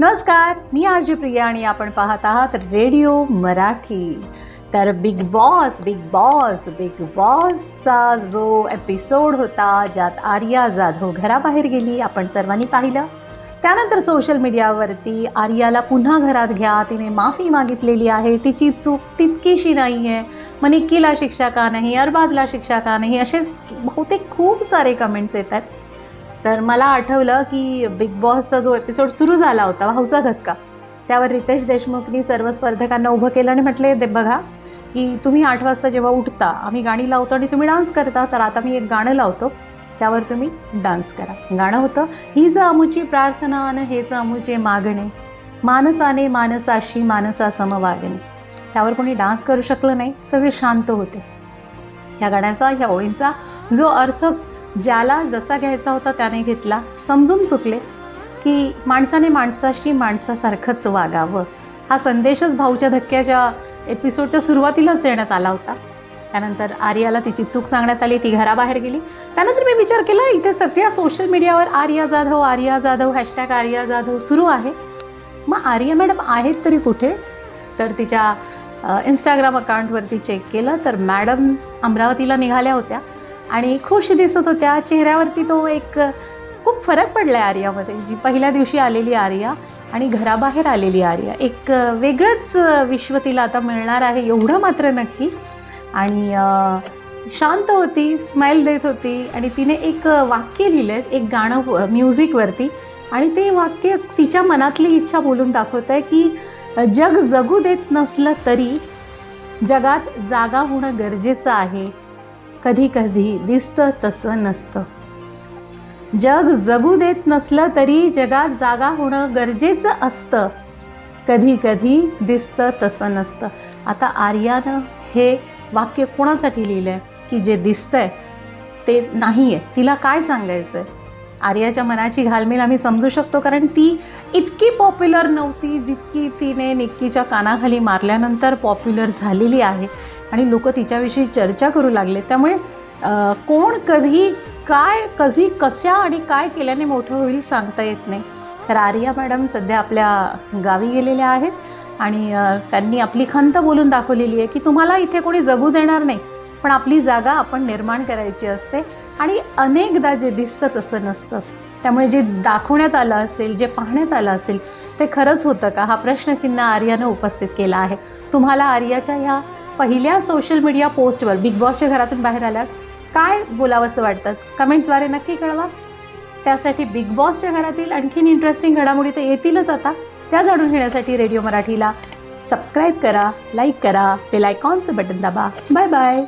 नमस्कार मी आरजी प्रिया आणि आपण पाहत आहात रेडिओ मराठी. तर Bigg Boss Bigg Boss Bigg बॉसचा जो एपिसोड होता ज्यात आर्या जाधव घराबाहेर गेली आपण सर्वांनी पाहिलं. त्यानंतर सोशल मीडियावरती आर्याला पुन्हा घरात घ्या तिने माफी मागितलेली आहे तिची चूक तितकीशी नाही आहे मग निक्कीला शिक्षा का नाही अरबाजला शिक्षा का नाही असे बहुतेक खूप सारे कमेंट्स येतात. तर मला आठवलं की बिग बॉसचा जो एपिसोड सुरू झाला होता हौसा धक्का त्यावर रितेश देशमुखनी सर्व स्पर्धकांना उभं केलं आणि म्हटले ते बघा की तुम्ही आठ वाजता जेव्हा उठता आम्ही गाणी लावतो आणि तुम्ही डान्स करता तर आता मी एक गाणं लावतो त्यावर तुम्ही डान्स करा. गाणं होतं हीच अमुची प्रार्थना आणि हेच अमुचे मागणे मानसाने मानसाशी मानसा समवागणे त्यावर कोणी डान्स करू शकलं नाही सगळे शांत होते. या गाण्याचा ह्या ओळींचा जो अर्थ ज्याला जसा घ्यायचा होता त्याने घेतला. समजून चुकले की माणसाने माणसाशी माणसासारखंच वागावं. हा संदेशच भाऊच्या धक्क्याच्या एपिसोडच्या सुरुवातीलाच देण्यात आला होता. त्यानंतर आर्याला तिची चूक सांगण्यात आली ती घराबाहेर गेली. त्यानंतर मी विचार केला इथे सगळ्या सोशल मीडियावर आर्या जाधव आर्या जाधव हॅशटॅग आर्या जाधव सुरू आहे. मग आर्या मॅडम आहेत तरी कुठे? तर तिच्या इंस्टाग्राम अकाउंटवरती चेक केलं तर मॅडम अमरावतीला निघाल्या होत्या. आणि खुश दिसत होत्या. चेहऱ्यावरती तो एक खूप फरक पडला आहे आर्यामध्ये. जी पहिल्या दिवशी आलेली आर्या आणि घराबाहेर आलेली आर्या. एक वेगळंच विश्व तिला आता मिळणार आहे एवढं मात्र नक्की. आणि शांत होती स्माईल देत होती आणि तिने एक वाक्य लिहिलं आहे एक गाणं म्युझिकवरती आणि ते वाक्य तिच्या मनातली इच्छा बोलून दाखवत आहे की जग जगू देत नसलं तरी जगात जागा होणं गरजेचं आहे. कधी कधी दिसतं तसं नसतं. जग जगू देत नसलं तरी जगात जागा होणं गरजेचं असतं. कधी कधी दिसतं तसं नसतं. आता आर्यानं हे वाक्य कोणासाठी लिहिलं आहे की जे दिसतंय ते नाही आहे तिला काय सांगायचं आहे आर्याच्या मनाची घालमेल आम्ही समजू शकतो कारण ती इतकी पॉप्युलर नव्हती जितकी तिने निक्कीच्या कानाखाली मारल्यानंतर पॉप्युलर झालेली आहे. आणि लोक तिच्याविषयी चर्चा करू लागले. त्यामुळे कोण कधी काय कधी कशा आणि काय केल्याने मोठं होईल सांगता येत नाही. तर आर्या मॅडम सध्या आपल्या गावी गेलेल्या आहेत आणि त्यांनी आपली खंत बोलून दाखवलेली आहे की तुम्हाला इथे कोणी जगू देणार नाही पण आपली जागा आपण निर्माण करायची असते आणि अनेकदा जे दिसतं तसं नसतं. त्यामुळे जे दाखवण्यात आलं असेल जे पाहण्यात आलं असेल ते खरंच होतं का? हा प्रश्नचिन्ह आर्यानं उपस्थित केला आहे. तुम्हाला आर्याच्या ह्या पहिल्या सोशल मीडिया पोस्टवर बिग बॉसच्या घरातून बाहेर आल्यावर काय बोलावंसं वाटतं? कमेंटद्वारे नक्की कळवा. त्यासाठी बिग बॉसच्या घरातील आणखीन इंटरेस्टिंग घडामोडी तर येतीलच आता. त्या जाणून घेण्यासाठी रेडिओ मराठीला सबस्क्राईब करा लाईक करा बेल आयकॉनचं बटन दाबा. Bye bye